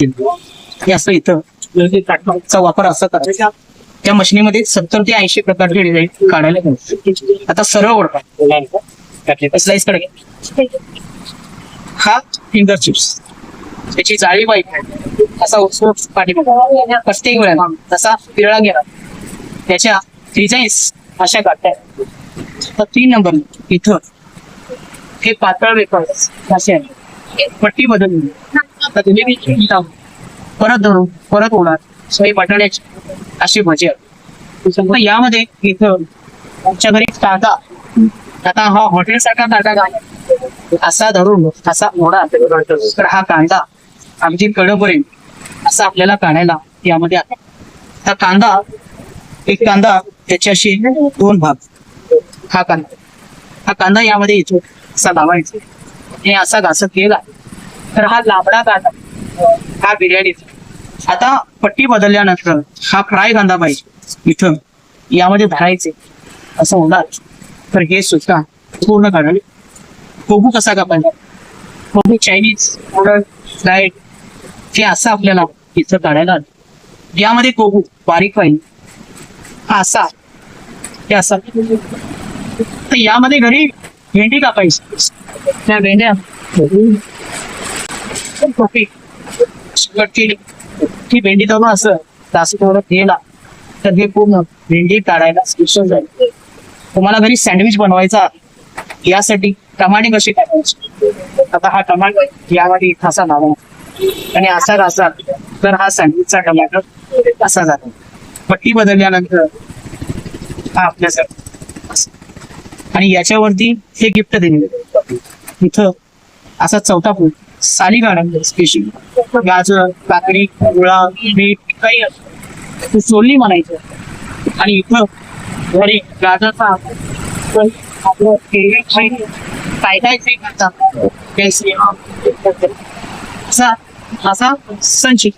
हे असं इथं म्हणजे चा वापर असा करायचा. त्या मशीनीमध्ये सत्तर ते ऐंशी प्रकारचे डिझाईन काढायला मिळतात. आता सरळ ओळखा. स्लाइसकडे हा फिंगर चिप्स त्याची जाळी वाईट आहे. असा उत्सव पाठी प्रत्येक वेळेला. तसा पिरळा गेला त्याच्या डिझाईन्स अशा काढताय तर तीन नंबर इथं. हे पातळ वेपर असे आहे. पट्टी बदलली आता तुम्ही परत धरून परत होणार. सही बटाट्याची अशी मजा. यामध्ये इथं आमच्या घरी कांदा आता हा हॉटेल सारखा कांदा असा धरून असा मोडा तर हा कांदा आमची कडपर्यंत असा आपल्याला काढायला यामध्ये आहे. हा कांदा एक कांदा त्याच्याशी दोन भाग. हा कांदा. हा कांदा यामध्ये येतो असा लावायचा. हे असा घासत गेला. तर हा लांबडा कांदा. हा बिर्याणीचा. आता पट्टी बदलल्यानंतर हा फ्राय कांदा पाहिजे इथं. यामध्ये धरायचे. असं होणार. तर हे सुद्धा पूर्ण काढावे. कोबू कसा कापायचा? कोबू चायनीज ऑर्डर फ्राईड हे असं आपल्याला इथं काढायला आलं. यामध्ये कोबू बारीक पाहिजे. हा असा. हे असा. तर यामध्ये घरी भेंडी कापायची. त्या भेंड्या कॉफी कट केली भेंडी तळून असं तास थोडं गेला तर हे पूर्ण भेंडी काढायला स्पेशल जाईल तुम्हाला घरी सँडविच बनवायचा यासाठी टमाटे कसे टाकायची? आता हा टमाटर यामध्ये असा लावायचा आणि असा घासा तर हा सँडविचचा टमाटर असा जातो पट्टी बदलल्यानंतर हा आपल्यासाठी आणि याच्यावरती हे गिफ्ट दिलेलं इथं असा चौथा पूल साली गाणं स्पेशल गाजर काकडी मुळा मीठ काही असं. ते सोलली म्हणायचं. आणि इथं घरी गाजरचा आपलं काय काय ते करतात असा असा संचित